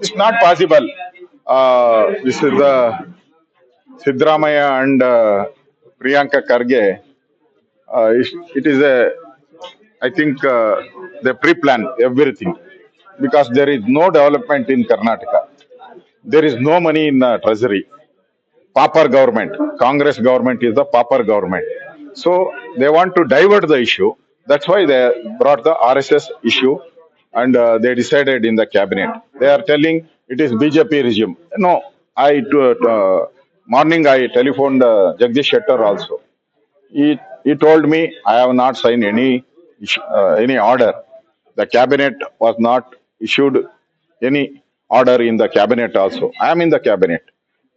It's not possible. Uh, this is the Sidramaya and uh, Priyanka Karge. Uh, it, it is a, I think uh, they pre-plan everything because there is no development in Karnataka. There is no money in uh, treasury. Pauper government, Congress government is the pauper government. So they want to divert the issue. That's why they brought the RSS issue and uh, they decided in the cabinet. They are telling it is BJP regime. No, I to, uh, morning I telephoned uh, Jagdish Shettar also. He, he told me I have not signed any uh, any order. The cabinet was not issued any order in the cabinet also. I am in the cabinet.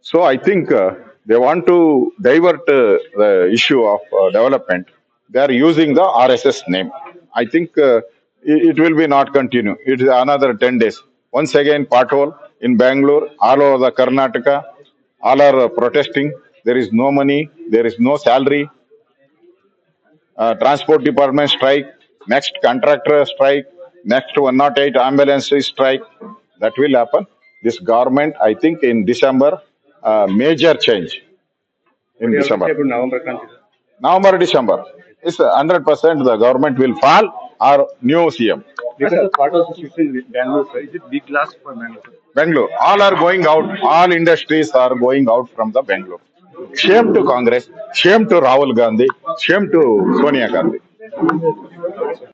So I think uh, they want to divert uh, the issue of uh, development. They are using the RSS name. I think uh, it, will be not continue. It is another 10 days. Once again, pothole in Bangalore, all over the Karnataka, all are protesting. There is no money, there is no salary. Uh, transport department strike, next contractor strike, next 108 ambulance strike. That will happen. This government, I think in December, a major change in December. November, December. It's 100% the government will fall or new CM. Because the part of the situation in Bangalore, sir, is it big loss for Bangalore? Bangalore. All are going out. All industries are going out from the Bangalore. Shame to Congress. Shame to Rahul Gandhi. Shame to Sonia Gandhi.